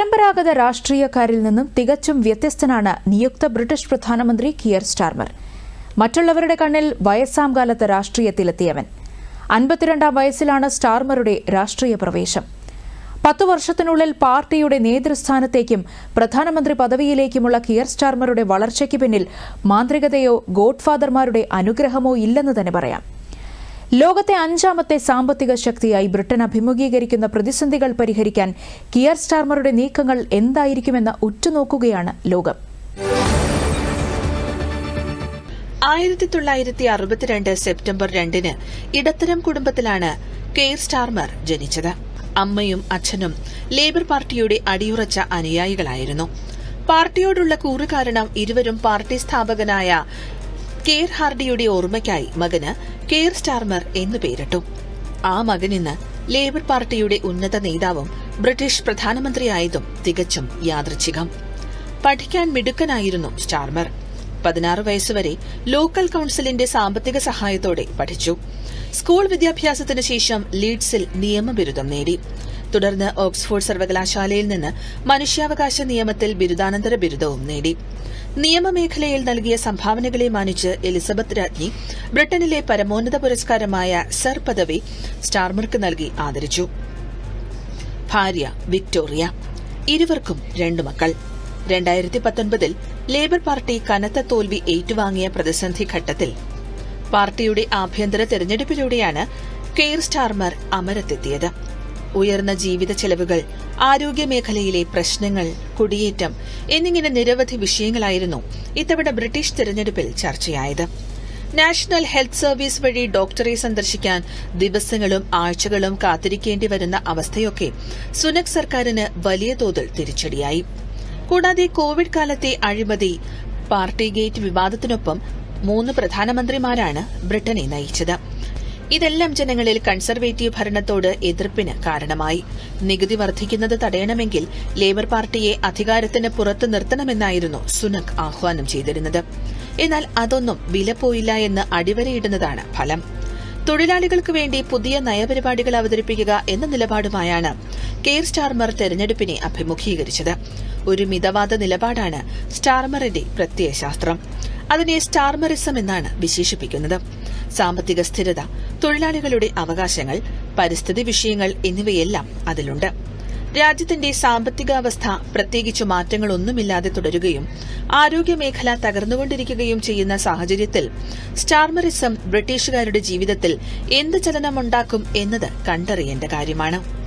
പരമ്പരാഗത രാഷ്ട്രീയക്കാരിൽ നിന്നും തികച്ചും വ്യത്യസ്തനാണ് നിയുക്ത ബ്രിട്ടീഷ് പ്രധാനമന്ത്രി കിയർ സ്റ്റാർമർ. മറ്റുള്ളവരുടെ കണ്ണിൽ വയസ്സാം കാലത്ത് രാഷ്ട്രീയത്തിലെത്തിയവൻ. അൻപത്തിരണ്ടാം വയസ്സിലാണ് സ്റ്റാർമറുടെ രാഷ്ട്രീയ പ്രവേശം. പത്തു വർഷത്തിനുള്ളിൽ പാർട്ടിയുടെ നേതൃസ്ഥാനത്തേക്കും പ്രധാനമന്ത്രി പദവിയിലേക്കുമുള്ള കിയർ സ്റ്റാർമറുടെ വളർച്ചയ്ക്ക് പിന്നിൽ മാന്ത്രികതയോ ഗോഡ്ഫാദർമാരുടെ അനുഗ്രഹമോ ഇല്ലെന്ന് തന്നെ പറയാം. ലോകത്തെ അഞ്ചാമത്തെ സാമ്പത്തിക ശക്തിയായി ബ്രിട്ടൻ അഭിമുഖീകരിക്കുന്ന പ്രതിസന്ധികൾ പരിഹരിക്കാൻ കിയർ സ്റ്റാർമറുടെ നീക്കങ്ങൾ എന്തായിരിക്കുമെന്ന് ഉറ്റുനോക്കുകയാണ് ലോകം. ആയിരത്തി തൊള്ളായിരത്തി അറുപത്തിരണ്ട് സെപ്റ്റംബർ രണ്ടിന് ഇടത്തരം കുടുംബത്തിലാണ് കെയർ സ്റ്റാർമർ ജനിച്ചത്. അമ്മയും അച്ഛനും ലേബർ പാർട്ടിയുടെ അടിയുറച്ച അനുയായികളായിരുന്നു. പാർട്ടിയോടുള്ള കൂറ് കാരണം ഇരുവരും പാർട്ടി സ്ഥാപകനായ കെയർ ഹാർഡിയുടെ ഓർമ്മയ്ക്കായി മകന് കെയർ സ്റ്റാർമർ എന്നു പേരിട്ടു. ആ മകൻ ഇന്ന് ലേബർ പാർട്ടിയുടെ ഉന്നത നേതാവും ബ്രിട്ടീഷ് പ്രധാനമന്ത്രിയായതും തികച്ചും യാദൃച്ഛികം. പഠിക്കാൻ മിടുക്കനായിരുന്നു സ്റ്റാർമർ. പതിനാറ് വയസ്സുവരെ ലോക്കൽ കൌൺസിലിന്റെ സാമ്പത്തിക സഹായത്തോടെ പഠിച്ചു. സ്കൂൾ വിദ്യാഭ്യാസത്തിനു ശേഷം ലീഡ്സിൽ നിയമ ബിരുദം നേടി. തുടർന്ന് ഓക്സ്ഫോർഡ് സർവകലാശാലയിൽ നിന്ന് മനുഷ്യാവകാശ നിയമത്തിൽ ബിരുദാനന്തര ബിരുദവും നേടി. നിയമമേഖലയിൽ നൽകിയ സംഭാവനകളെ മാനിച്ച് എലിസബത്ത് രാജ്ഞി ബ്രിട്ടനിലെ പരമോന്നത പുരസ്കാരമായ സർ പദവി സ്റ്റാർമർക്ക് നൽകി ആദരിച്ചു. ഭാര്യ വിക്ടോറിയ ഇരുവർക്കും രണ്ടു മക്കൾ. രണ്ടായിരത്തി പത്തൊൻപതിൽ ലേബർ പാർട്ടി കനത്ത തോൽവി ഏറ്റുവാങ്ങിയ പ്രതിസന്ധി ഘട്ടത്തിൽ പാർട്ടിയുടെ ആഭ്യന്തര തെരഞ്ഞെടുപ്പിലൂടെയാണ് കെയർ സ്റ്റാർമർ അമരത്തെത്തിയത്. ഉയർന്ന ജീവിത ചെലവുകൾ ആരോഗ്യ മേഖലയിലെ പ്രശ്നങ്ങൾ കുടിയേറ്റം എന്നിങ്ങനെ നിരവധി വിഷയങ്ങളായിരുന്നു ഇത്തവണ ബ്രിട്ടീഷ് തെരഞ്ഞെടുപ്പിൽ ചർച്ചയായത്. നാഷണൽ ഹെൽത്ത് സർവീസ് വഴി ഡോക്ടറെ സന്ദർശിക്കാൻ ദിവസങ്ങളും ആഴ്ചകളും കാത്തിരിക്കേണ്ടി വരുന്ന അവസ്ഥയൊക്കെ സുനക് സർക്കാരിന് വലിയ തോതിൽ തിരിച്ചടിയായി. കൂടാതെ കോവിഡ് കാലത്തെ അഴിമതി പാർട്ടി ഗേറ്റ് വിവാദത്തിനൊപ്പം മൂന്ന് പ്രധാനമന്ത്രിമാരാണ് ബ്രിട്ടനെ നയിച്ചത്. ഇതെല്ലാം ജനങ്ങളിൽ കൺസർവേറ്റീവ് ഭരണത്തോട് എതിർപ്പിന് കാരണമായി. നികുതി വർദ്ധിക്കുന്നത് തടയണമെങ്കിൽ ലേബർ പാർട്ടിയെ അധികാരത്തിന് പുറത്തു നിർത്തണമെന്നായിരുന്നു സുനക് ആഹ്വാനം ചെയ്തിരുന്നത്. എന്നാൽ അതൊന്നും വിലപ്പോയില്ല എന്ന് അടിവരയിടുന്നതാണ് ഫലം. തൊഴിലാളികൾക്ക് വേണ്ടി പുതിയ നയപരിപാടികൾ അവതരിപ്പിക്കുക എന്ന നിലപാടുമായാണ് കെയർ സ്റ്റാർമർ തെരഞ്ഞെടുപ്പിനെ അഭിമുഖീകരിച്ചത്. ഒരു മിതവാദ നിലപാടാണ് സ്റ്റാർമറിന്റെ പ്രത്യയശാസ്ത്രം. അതിനെ സ്റ്റാർമറിസം എന്നാണ് വിശേഷിപ്പിക്കുന്നത്. സാമ്പത്തിക സ്ഥിരത തൊഴിലാളികളുടെ അവകാശങ്ങൾ പരിസ്ഥിതി വിഷയങ്ങൾ എന്നിവയെല്ലാം അതിലുണ്ട്. രാജ്യത്തിന്റെ സാമ്പത്തികാവസ്ഥ പ്രത്യേകിച്ച് മാറ്റങ്ങളൊന്നുമില്ലാതെ തുടരുകയും ആരോഗ്യമേഖല തകർന്നുകൊണ്ടിരിക്കുകയും ചെയ്യുന്ന സാഹചര്യത്തിൽ സ്റ്റാർമറിസം ബ്രിട്ടീഷുകാരുടെ ജീവിതത്തിൽ എന്ത് ചലനമുണ്ടാക്കും എന്നത് കണ്ടറിയേണ്ട കാര്യമാണ്.